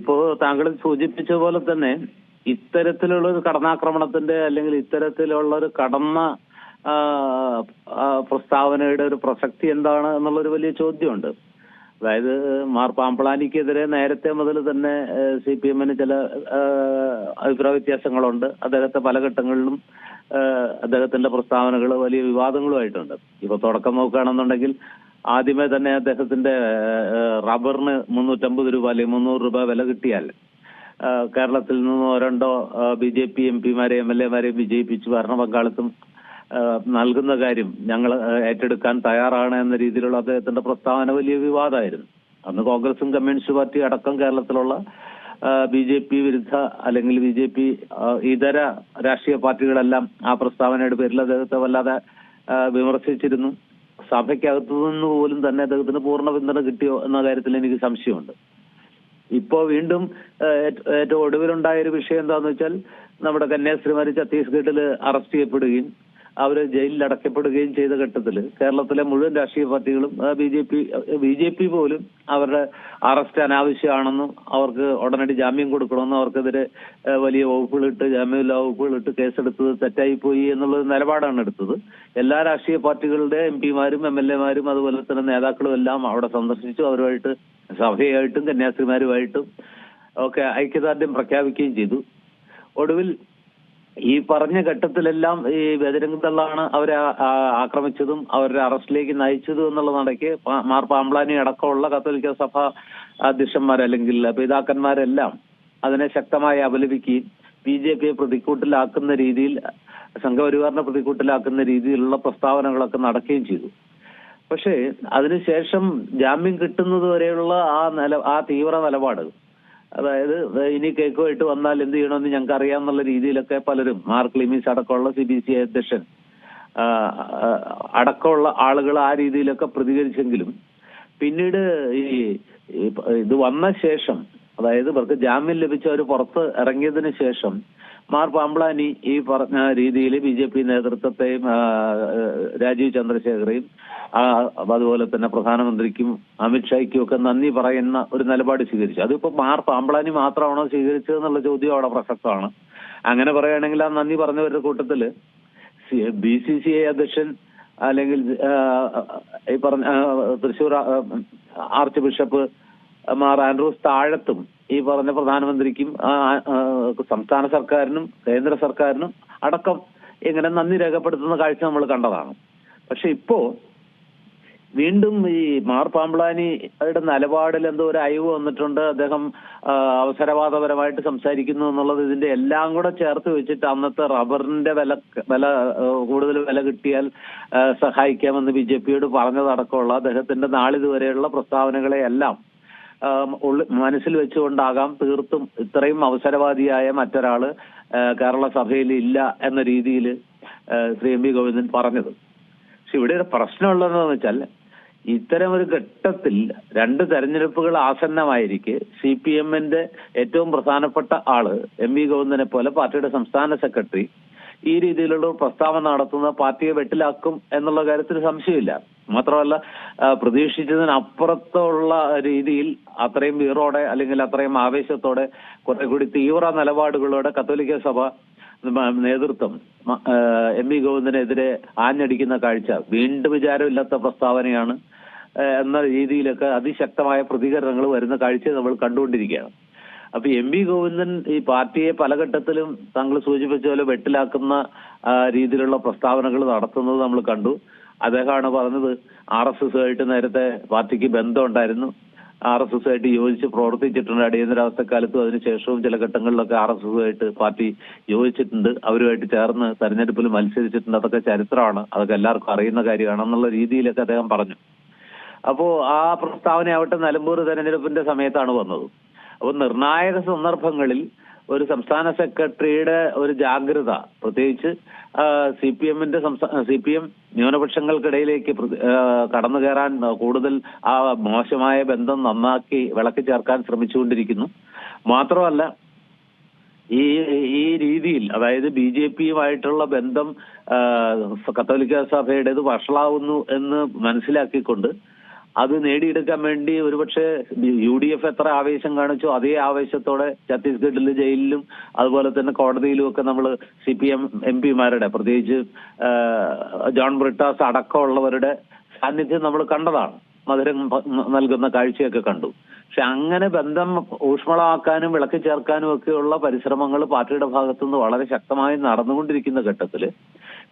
ഇതിപ്പോ താങ്കൾ സൂചിപ്പിച്ച പോലെ തന്നെ ഇത്തരത്തിലുള്ള ഒരു കടന്നാക്രമണത്തിന്റെ അല്ലെങ്കിൽ ഇത്തരത്തിലുള്ള ഒരു കടന്ന പ്രസ്താവനയുടെ ഒരു പ്രസക്തി എന്താണ് എന്നുള്ള ഒരു വലിയ ചോദ്യമുണ്ട്. അതായത് മാർ പാമ്പളാനിക്കെതിരെ നേരത്തെ മുതൽ തന്നെ സി പി എമ്മിന് ചില അഭിപ്രായ വ്യത്യാസങ്ങളുണ്ട്. അദ്ദേഹത്തെ പല ഘട്ടങ്ങളിലും അദ്ദേഹത്തിന്റെ പ്രസ്താവനകൾ വലിയ വിവാദങ്ങളുമായിട്ടുണ്ട്. ഇപ്പൊ തുടക്കം നോക്കുകയാണെന്നുണ്ടെങ്കിൽ ആദ്യമേ തന്നെ അദ്ദേഹത്തിന്റെ റബ്ബറിന് മുന്നൂറ്റമ്പത് രൂപ അല്ലെങ്കിൽ മുന്നൂറ് രൂപ വില കിട്ടിയാൽ കേരളത്തിൽ നിന്നോ രണ്ടോ ബി ജെ പി എം പിമാരെ എം എൽ എമാരെയും വിജയിപ്പിച്ച് ഭരണ പങ്കാളിത്തം നൽകുന്ന കാര്യം ഞങ്ങൾ ഏറ്റെടുക്കാൻ തയ്യാറാണ് എന്ന രീതിയിലുള്ള അദ്ദേഹത്തിന്റെ പ്രസ്താവന വലിയ വിവാദമായിരുന്നു. അന്ന് കോൺഗ്രസും കമ്മ്യൂണിസ്റ്റ് പാർട്ടി അടക്കം കേരളത്തിലുള്ള ബി ജെ പി വിരുദ്ധ അല്ലെങ്കിൽ ബി ജെ പി ഇതര രാഷ്ട്രീയ പാർട്ടികളെല്ലാം ആ പ്രസ്താവനയുടെ പേരിൽ അദ്ദേഹത്തെ വല്ലാതെ വിമർശിച്ചിരുന്നു. സഭയ്ക്കകത്തു നിന്ന് പോലും തന്നെ അദ്ദേഹത്തിന് പൂർണ പിന്തുണ കിട്ടിയോ എന്ന കാര്യത്തിൽ എനിക്ക് സംശയമുണ്ട്. ഇപ്പോ വീണ്ടും ഏറ്റവും ഒടുവിലുണ്ടായ ഒരു വിഷയം എന്താന്ന് വെച്ചാൽ നമ്മുടെ കന്യാസ്ത്രീമാര് ഛത്തീസ്ഗഡിൽ അറസ്റ്റ് ചെയ്യപ്പെടുകയും അവർ ജയിലിൽ അടക്കപ്പെടുകയും ചെയ്ത ഘട്ടത്തിൽ കേരളത്തിലെ മുഴുവൻ രാഷ്ട്രീയ പാർട്ടികളും B J P B J P പോലും അവരുടെ അറസ്റ്റ് അനാവശ്യമാണെന്നും അവർക്ക് ഉടനടി ജാമ്യം കൊടുക്കണമെന്നും അവർക്കെതിരെ വലിയ വകുപ്പുകളിട്ട് ജാമ്യമില്ലാ വകുപ്പുകളിട്ട് കേസെടുത്തത് തെറ്റായി പോയി എന്നുള്ള നിലപാടാണ് എടുത്തത്. എല്ലാ രാഷ്ട്രീയ പാർട്ടികളുടെ എം പിമാരും എം എൽ എമാരും അതുപോലെ തന്നെ നേതാക്കളും എല്ലാം അവിടെ സന്ദർശിച്ചു. അവരുമായിട്ട് സഭയായിട്ടും കന്യാസ്ത്രീമാരുമായിട്ടും ഒക്കെ ഐക്യദാർഢ്യം പ്രഖ്യാപിക്കുകയും ചെയ്തു. ഒടുവിൽ ഈ പറഞ്ഞ ഘട്ടത്തിലെല്ലാം ഈ ബജരംഗദളാണ് അവരെ ആ- ആ- ആക്രമിച്ചതും അവരുടെ അറസ്റ്റിലേക്ക് നയിച്ചതും എന്നുള്ള നടക്ക് മാർ പാമ്പ്ലാനി അടക്കമുള്ള കത്തോലിക്ക സഭ അധ്യക്ഷന്മാർ അല്ലെങ്കിൽ പിതാക്കന്മാരെല്ലാം അതിനെ ശക്തമായി അപലപിക്കുകയും ബി ജെ പിയെ പ്രതിക്കൂട്ടിലാക്കുന്ന രീതിയിൽ സംഘപരിവാറിനെ പ്രതിക്കൂട്ടിലാക്കുന്ന രീതിയിലുള്ള പ്രസ്താവനകളൊക്കെ നടക്കുകയും ചെയ്തു. പക്ഷേ അതിനുശേഷം ജാമ്യം കിട്ടുന്നത് വരെയുള്ള ആ നില ആ തീവ്ര നിലപാട് അതായത് ഇനി കേക്കുമായിട്ട് വന്നാൽ എന്ത് ചെയ്യണമെന്ന് ഞങ്ങൾക്ക് അറിയാമെന്നുള്ള രീതിയിലൊക്കെ പലരും മാർക്ക് ലിമിസ് അടക്കമുള്ള സി ബി സി അധ്യക്ഷൻ അടക്കമുള്ള ആളുകൾ ആ രീതിയിലൊക്കെ പ്രതികരിച്ചെങ്കിലും പിന്നീട് ഈ ഇത് വന്ന ശേഷം അതായത് ഇവർക്ക് ജാമ്യം ലഭിച്ച അവർ പുറത്ത് ഇറങ്ങിയതിന് ശേഷം മാർ പാമ്പ്ളാനി ഈ പറഞ്ഞ രീതിയിൽ ബി ജെ പി നേതൃത്വത്തെയും രാജീവ് ചന്ദ്രശേഖറേയും അതുപോലെ തന്നെ പ്രധാനമന്ത്രിക്കും അമിത്ഷായ്ക്കും ഒക്കെ നന്ദി പറയുന്ന ഒരു നിലപാട് സ്വീകരിച്ചു. അതിപ്പോ മാർ പാമ്പ്ളാനി മാത്രമാണോ സ്വീകരിച്ചത് എന്നുള്ള ചോദ്യം അവിടെ പ്രസക്തമാണ്. അങ്ങനെ പറയുകയാണെങ്കിൽ ആ നന്ദി പറഞ്ഞവരുടെ കൂട്ടത്തിൽ ബി സി സി ഐ അധ്യക്ഷൻ അല്ലെങ്കിൽ ഈ പറഞ്ഞ തൃശൂർ ആർച്ച് ബിഷപ്പ് മാർ ആൻഡ്രൂസ് താഴത്തും ഈ പറഞ്ഞ പ്രധാനമന്ത്രിക്കും സംസ്ഥാന സർക്കാരിനും കേന്ദ്ര സർക്കാരിനും അടക്കം എങ്ങനെ നന്ദി രേഖപ്പെടുത്തുന്ന കാഴ്ച നമ്മൾ കണ്ടതാണ്. പക്ഷെ ഇപ്പോ വീണ്ടും ഈ മാർ പാമ്പ്ലാനിയുടെ നിലപാടിൽ എന്തോ ഒരു അയവ് വന്നിട്ടുണ്ട്. അദ്ദേഹം അവസരവാദപരമായിട്ട് സംസാരിക്കുന്നു എന്നുള്ളത് ഇതിന്റെ എല്ലാം കൂടെ ചേർത്ത് വെച്ചിട്ട് അന്നത്തെ റബ്ബറിന്റെ വില വില കൂടുതൽ വില കിട്ടിയാൽ സഹായിക്കാമെന്ന് ബി ജെ പിയോട് പറഞ്ഞതടക്കമുള്ള അദ്ദേഹത്തിന്റെ നാളിതുവരെയുള്ള പ്രസ്താവനകളെ എല്ലാം ആ, ഉള്ളി- മനസ്സിൽ വെച്ചുകൊണ്ടാകാം തീർത്തും ഇത്രയും അവസരവാദിയായ മറ്റൊരാൾ കേരള സഭയിൽ ഇല്ല എന്ന രീതിയിൽ ശ്രീ എം വി ഗോവിന്ദൻ പറഞ്ഞത്. പക്ഷെ ഇവിടെ ഒരു പ്രശ്നമുള്ളതെന്ന് വെച്ചാൽ ഇത്തരം ഒരു ഘട്ടത്തിൽ രണ്ട് തെരഞ്ഞെടുപ്പുകൾ ആസന്നമായിരിക്കെ സി പി എമ്മിന്റെ ഏറ്റവും പ്രധാനപ്പെട്ട ആൾ എം വി ഗോവിന്ദനെ പോലെ പാർട്ടിയുടെ സംസ്ഥാന സെക്രട്ടറി ഈ രീതിയിലുള്ള പ്രസ്താവന നടത്തുന്ന പാർട്ടിയെ വെട്ടിലാക്കും എന്നുള്ള കാര്യത്തിൽ സംശയമില്ല. മാത്രമല്ല പ്രതീക്ഷിച്ചതിനപ്പുറത്തുള്ള രീതിയിൽ അത്രയും വീറോടെ അല്ലെങ്കിൽ അത്രയും ആവേശത്തോടെ കുറെ കൂടി തീവ്ര നിലപാടുകളോടെ കത്തോലിക്ക സഭ നേതൃത്വം എം വി ഗോവിന്ദനെതിരെ ആഞ്ഞടിക്കുന്ന കാഴ്ച വീണ്ടും വിചാരമില്ലാത്ത പ്രസ്താവനയാണ് എന്ന രീതിയിലൊക്കെ അതിശക്തമായ പ്രതികരണങ്ങൾ വരുന്ന കാഴ്ച നമ്മൾ കണ്ടുകൊണ്ടിരിക്കുകയാണ്. അപ്പൊ എം വി ഗോവിന്ദൻ ഈ പാർട്ടിയെ പല ഘട്ടത്തിലും താങ്കൾ സൂചിപ്പിച്ച പോലെ വെട്ടിലാക്കുന്ന രീതിയിലുള്ള പ്രസ്താവനകൾ നടത്തുന്നത് നമ്മൾ കണ്ടു. അദ്ദേഹമാണ് പറഞ്ഞത് ആർ എസ് എസ് ആയിട്ട് നേരത്തെ പാർട്ടിക്ക് ബന്ധമുണ്ടായിരുന്നു. ആർ എസ് എസ് ആയിട്ട് യോജിച്ച് പ്രവർത്തിച്ചിട്ടുണ്ട്. അടിയന്തരാവസ്ഥക്കാലത്തും അതിനുശേഷവും ചില ഘട്ടങ്ങളിലൊക്കെ ആർ എസ് എസ് ആയിട്ട് പാർട്ടി യോജിച്ചിട്ടുണ്ട്. അവരുമായിട്ട് ചേർന്ന് തെരഞ്ഞെടുപ്പിൽ മത്സരിച്ചിട്ടുണ്ട്. അതൊക്കെ ചരിത്രമാണ്. അതൊക്കെ എല്ലാവർക്കും അറിയുന്ന കാര്യമാണ് എന്നുള്ള രീതിയിലൊക്കെ അദ്ദേഹം പറഞ്ഞു. അപ്പോ ആ പ്രസ്താവന ആവട്ടെ നിലമ്പൂർ തെരഞ്ഞെടുപ്പിന്റെ സമയത്താണ് വന്നത്. അപ്പോൾ നിർണായക സന്ദർഭങ്ങളിൽ ഒരു സംസ്ഥാന സെക്രട്ടറിയുടെ ഒരു ജാഗ്രത പ്രത്യേകിച്ച് സി പി എമ്മിന്റെ സി പി എം ന്യൂനപക്ഷങ്ങൾക്കിടയിലേക്ക് കടന്നു കയറാൻ കൂടുതൽ ആ മോശമായ ബന്ധം നന്നാക്കി വിളക്കി ചേർക്കാൻ ശ്രമിച്ചുകൊണ്ടിരിക്കുന്നു. മാത്രമല്ല ഈ ഈ രീതിയിൽ അതായത് ബി ജെ പിയുമായിട്ടുള്ള ബന്ധം കത്തോലിക്ക സഭയുടേത് വഷളാവുന്നു എന്ന് മനസ്സിലാക്കിക്കൊണ്ട് അത് നേടിയെടുക്കാൻ വേണ്ടി ഒരുപക്ഷെ യു ഡി എഫ് എത്ര ആവേശം കാണിച്ചോ അതേ ആവേശത്തോടെ ഛത്തീസ്ഗഡിൽ ജയിലിലും അതുപോലെ തന്നെ കോടതിയിലും ഒക്കെ നമ്മൾ സി പി എം എം പിമാരുടെ പ്രത്യേകിച്ച് ജോൺ ബ്രിട്ടാസ് അടക്കമുള്ളവരുടെ സാന്നിധ്യം നമ്മൾ കണ്ടതാണ്. മധുരം നൽകുന്ന കാഴ്ചയൊക്കെ കണ്ടു. പക്ഷെ അങ്ങനെ ബന്ധം ഊഷ്മളമാക്കാനും വിളക്ക് ചേർക്കാനും ഒക്കെയുള്ള പരിശ്രമങ്ങൾ പാർട്ടിയുടെ ഭാഗത്തുനിന്ന് വളരെ ശക്തമായി നടന്നുകൊണ്ടിരിക്കുന്ന ഘട്ടത്തിൽ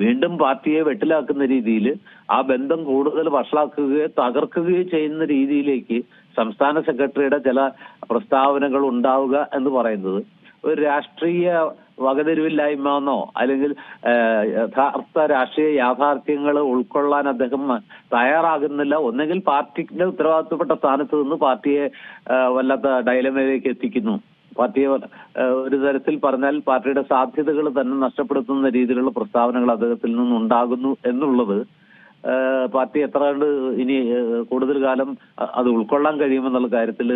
വീണ്ടും പാർട്ടിയെ വെട്ടിലാക്കുന്ന രീതിയിൽ ആ ബന്ധം കൂടുതൽ വഷളാക്കുകയോ തകർക്കുകയോ ചെയ്യുന്ന രീതിയിലേക്ക് സംസ്ഥാന സെക്രട്ടറിയുടെ ചില പ്രസ്താവനകൾ ഉണ്ടാവുക എന്ന് പറയുന്നത് ഒരു രാഷ്ട്രീയ വകതിരിവില്ലായ്മ എന്നോ അല്ലെങ്കിൽ യഥാർത്ഥ രാഷ്ട്രീയ യാഥാർത്ഥ്യങ്ങൾ ഉൾക്കൊള്ളാൻ അദ്ദേഹം തയ്യാറാകുന്നില്ല. ഒന്നെങ്കിൽ പാർട്ടിന്റെ ഉത്തരവാദിത്തപ്പെട്ട സ്ഥാനത്ത് നിന്ന് പാർട്ടിയെ വല്ലാത്ത ഡയലമയിലേക്ക് എത്തിക്കുന്നു. പാർട്ടിയെ ഒരു തരത്തിൽ പറഞ്ഞാൽ പാർട്ടിയുടെ സാധ്യതകൾ തന്നെ നഷ്ടപ്പെടുത്തുന്ന രീതിയിലുള്ള പ്രസ്താവനകൾ അദ്ദേഹത്തിൽ നിന്നുണ്ടാകുന്നു എന്നുള്ളത് പാർട്ടി എത്ര കണ്ട് ഇനി കൂടുതൽ കാലം അത് ഉൾക്കൊള്ളാൻ കഴിയുമെന്നുള്ള കാര്യത്തിൽ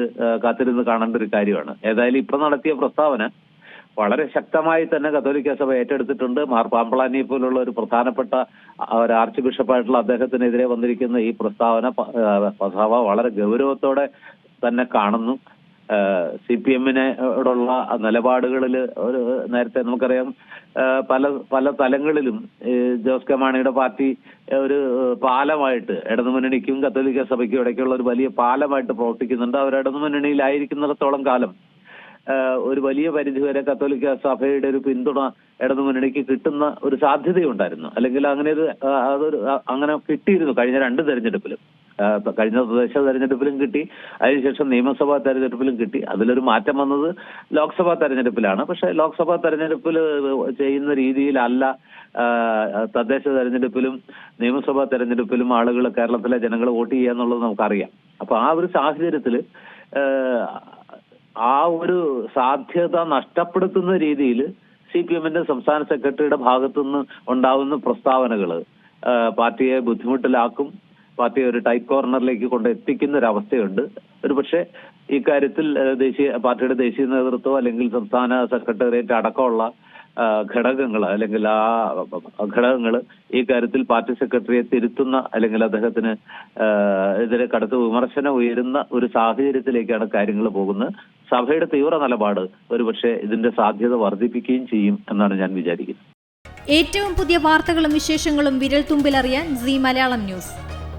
കാത്തിരുന്ന് കാണേണ്ട ഒരു കാര്യമാണ്. ഏതായാലും ഇപ്പൊ നടത്തിയ പ്രസ്താവന വളരെ ശക്തമായി തന്നെ കത്തോലിക്ക സഭ ഏറ്റെടുത്തിട്ടുണ്ട്. മാർ പാമ്പളാനിയെ പോലുള്ള ഒരു പ്രധാനപ്പെട്ട ഒരു ആർച്ച് ബിഷപ്പായിട്ടുള്ള അദ്ദേഹത്തിനെതിരെ വന്നിരിക്കുന്ന ഈ പ്രസ്താവന സഭ വളരെ ഗൗരവത്തോടെ തന്നെ കാണുന്നു. സി പി എമ്മിനോടുള്ള നിലപാടുകളിൽ ഒരു നേരത്തെ നമുക്കറിയാം പല പല തലങ്ങളിലും ജോസ് കെ മാണിയുടെ പാർട്ടി ഒരു പാലമായിട്ട് ഇടതുമുന്നണിക്കും കത്തോലിക്ക സഭയ്ക്കും ഇടയ്ക്കുള്ള ഒരു വലിയ പാലമായിട്ട് പ്രവർത്തിക്കുന്നുണ്ട്. അവർ ഇടതുമുന്നണിയിലായിരിക്കുന്നിടത്തോളം കാലം ഒരു വലിയ പരിധിവരെ കത്തോലിക്ക സഭയുടെ ഒരു പിന്തുണ ഇടതു മുന്നണിക്ക് കിട്ടുന്ന ഒരു സാധ്യതയുണ്ടായിരുന്നു. അല്ലെങ്കിൽ അങ്ങനെ ഒരു അതൊരു അങ്ങനെ കിട്ടിയിരുന്നു കഴിഞ്ഞ രണ്ട് തെരഞ്ഞെടുപ്പിലും. കഴിഞ്ഞ പ്രദേശ തെരഞ്ഞെടുപ്പിലും കിട്ടി. അതിനുശേഷം നിയമസഭാ തെരഞ്ഞെടുപ്പിലും കിട്ടി. അതിലൊരു മാറ്റം വന്നത് ലോക്സഭാ തെരഞ്ഞെടുപ്പിലാണ്. പക്ഷെ ലോക്സഭാ തെരഞ്ഞെടുപ്പിൽ ചെയ്യുന്ന രീതിയിലല്ല തദ്ദേശ തെരഞ്ഞെടുപ്പിലും നിയമസഭാ തെരഞ്ഞെടുപ്പിലും ആളുകൾ കേരളത്തിലെ ജനങ്ങൾ വോട്ട് ചെയ്യുക എന്നുള്ളത് നമുക്കറിയാം. അപ്പൊ ആ ഒരു സാഹചര്യത്തിൽ ആ ഒരു സാധ്യത നഷ്ടപ്പെടുത്തുന്ന രീതിയിൽ സി പി എമ്മിന്റെ സംസ്ഥാന സെക്രട്ടറിയുടെ ഭാഗത്തുനിന്ന് ഉണ്ടാവുന്ന പ്രസ്താവനകൾ പാർട്ടിയെ ബുദ്ധിമുട്ടിലാക്കും പാർട്ടിയെ ഒരു ടൈറ്റ് കോർണറിലേക്ക് കൊണ്ട് എത്തിക്കുന്ന ഒരു അവസ്ഥയുണ്ട് ഒരു പക്ഷേ ഇക്കാര്യത്തിൽ ദേശീയ പാർട്ടിയുടെ ദേശീയ നേതൃത്വം അല്ലെങ്കിൽ സംസ്ഥാന സെക്രട്ടേറിയറ്റ് അടക്കമുള്ള ഘടകങ്ങൾ അല്ലെങ്കിൽ ആ ഘടകങ്ങൾ ഈ കാര്യത്തിൽ പാർട്ടി സെക്രട്ടറിയെ തിരുത്തുന്ന അല്ലെങ്കിൽ അദ്ദേഹത്തിന് എതിരെ കടുത്ത വിമർശനം ഉയരുന്ന ഒരു സാഹചര്യത്തിലേക്കാണ് കാര്യങ്ങൾ പോകുന്നത്. സഭയുടെ തീവ്ര നിലപാട് ഒരുപക്ഷെ ഇതിന്റെ സാധ്യത വർദ്ധിപ്പിക്കുകയും ചെയ്യും എന്നാണ് ഞാൻ വിചാരിക്കുന്നത്. ഏറ്റവും പുതിയ വാർത്തകളും വിശേഷങ്ങളും വിരൽ തുമ്പിലറിയാൻ സി മലയാളം ന്യൂസ്.